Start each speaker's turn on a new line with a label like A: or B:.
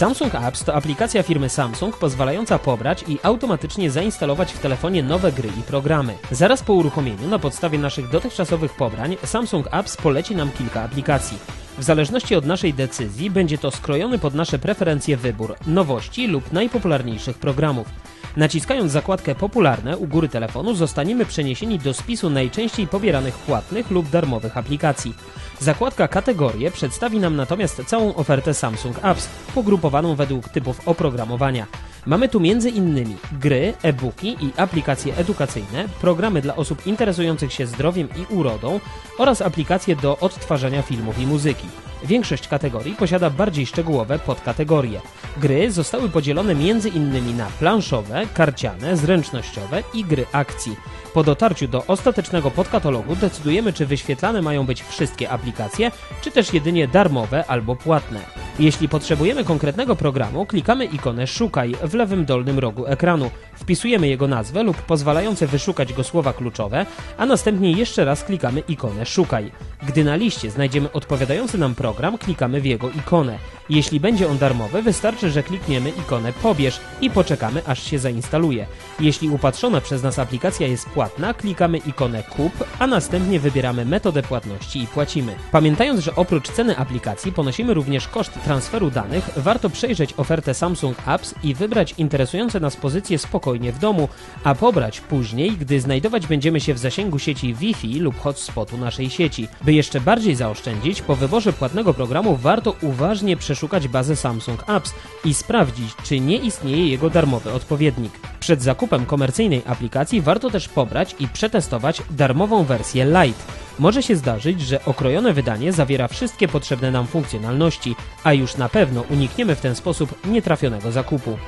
A: Samsung Apps to aplikacja firmy Samsung pozwalająca pobrać i automatycznie zainstalować w telefonie nowe gry i programy. Zaraz po uruchomieniu na podstawie naszych dotychczasowych pobrań Samsung Apps poleci nam kilka aplikacji. W zależności od naszej decyzji będzie to skrojony pod nasze preferencje wybór nowości lub najpopularniejszych programów. Naciskając zakładkę Popularne u góry telefonu zostaniemy przeniesieni do spisu najczęściej pobieranych płatnych lub darmowych aplikacji. Zakładka Kategorie przedstawi nam natomiast całą ofertę Samsung Apps, pogrupowaną według typów oprogramowania. Mamy tu m.in. gry, e-booki i aplikacje edukacyjne, programy dla osób interesujących się zdrowiem i urodą oraz aplikacje do odtwarzania filmów i muzyki. Większość kategorii posiada bardziej szczegółowe podkategorie. Gry zostały podzielone m.in. na planszowe, karciane, zręcznościowe i gry akcji. Po dotarciu do ostatecznego podkatalogu decydujemy, czy wyświetlane mają być wszystkie aplikacje, czy też jedynie darmowe albo płatne. Jeśli potrzebujemy konkretnego programu, klikamy ikonę Szukaj w lewym dolnym rogu ekranu. Wpisujemy jego nazwę lub pozwalające wyszukać go słowa kluczowe, a następnie jeszcze raz klikamy ikonę Szukaj. Gdy na liście znajdziemy odpowiadający nam program, klikamy w jego ikonę. Jeśli będzie on darmowy, wystarczy, że klikniemy ikonę Pobierz i poczekamy, aż się zainstaluje. Jeśli upatrzona przez nas aplikacja jest płatna, klikamy ikonę Kup, a następnie wybieramy metodę płatności i płacimy. Pamiętając, że oprócz ceny aplikacji ponosimy również koszt transferu danych, warto przejrzeć ofertę Samsung Apps i wybrać interesujące nas pozycje spokojnie w domu, a pobrać później, gdy znajdować będziemy się w zasięgu sieci Wi-Fi lub hotspotu naszej sieci. By jeszcze bardziej zaoszczędzić, po wyborze płatnego programu warto uważnie przeszukać bazę Samsung Apps i sprawdzić, czy nie istnieje jego darmowy odpowiednik. Przed zakupem komercyjnej aplikacji warto też pobrać i przetestować darmową wersję Lite. Może się zdarzyć, że okrojone wydanie zawiera wszystkie potrzebne nam funkcjonalności, a już na pewno unikniemy w ten sposób nietrafionego zakupu.